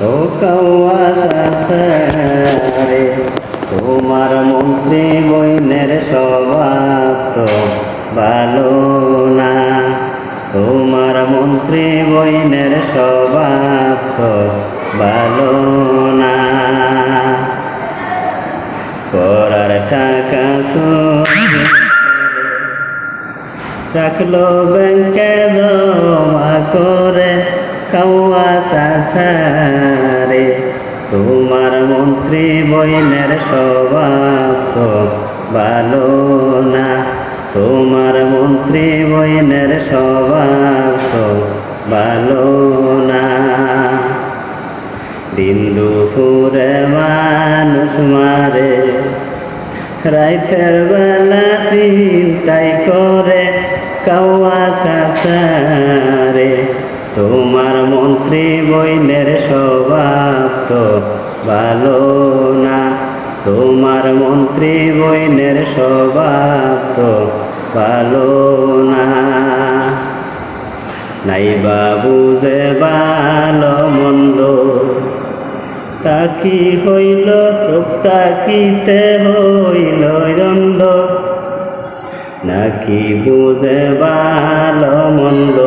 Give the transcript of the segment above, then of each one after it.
ও কৌয়া সাসারে তোমার মন্ত্রী বইনের স্বভাব ভালো না। তোমার মন্ত্রী বইনের স্বভাব ভালো না। করার টাকা রাখল ব্যাংকে জমা করে কাউয়া তোমার মন্ত্রী বইনের স্বভাব ভালো না। তোমার মন্ত্রী বইনের স্বভাব ভালো না। দিন দুপুরে মানুষ মারে, রাইতের বেলা চিন্তাই করে কাওয়া সাসারে তোমার মন্ত্রী বইনের স্বভাব তো ভালো না। তোমার মন্ত্রী বইনের স্বভাব তো ভালো না। নাই বাবু যে ভালো মন্দ তাকি হইল চোখ তাকিতে হইল রন্দ নাকি বুঝে ভালো মন্দ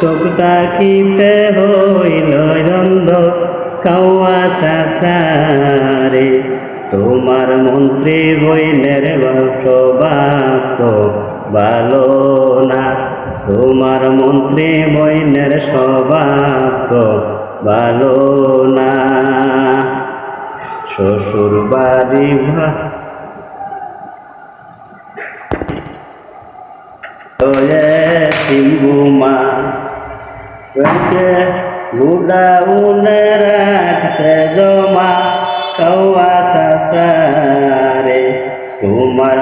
চোখ তাকিতে হইল রন্দ কাওয়া সাসারে তোমার মন্ত্রী স্বভাব তো ভালো না। তোমার মন্ত্রী বইনের তো ভালো না। শ্বশুর বাড়ি ভা সিম্বুমা গুডাউনে রাখছে জমা কৌয়া সাসারে তোমার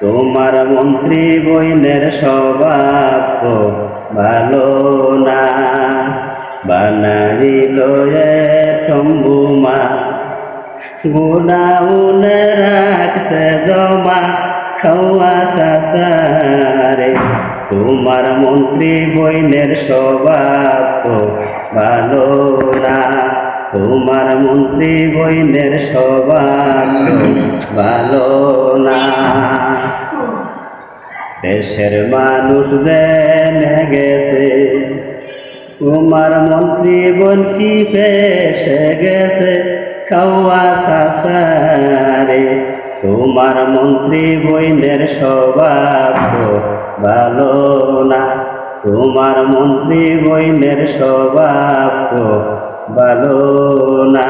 তোমার মন্ত্রী বইনের স্বভাব তো ভালো না বানাইল তম্বুমা গুনাউনে রাখছে জমা খাওয়া সাসারে তোমার মন্ত্রী বইনের স্বভাব তো ভালো না। তোমার মন্ত্রী বইনের স্বভাব ভালো না। দেশের মানুষ জেনে গেছে, তোমার মন্ত্রী বোন কি পেশে গেছে, খাওয়া সাসারে। তোমার মন্ত্রী বইনের স্বভাব ভালো না। তোমার মন্ত্রী বইনের স্বভাব ভালো না।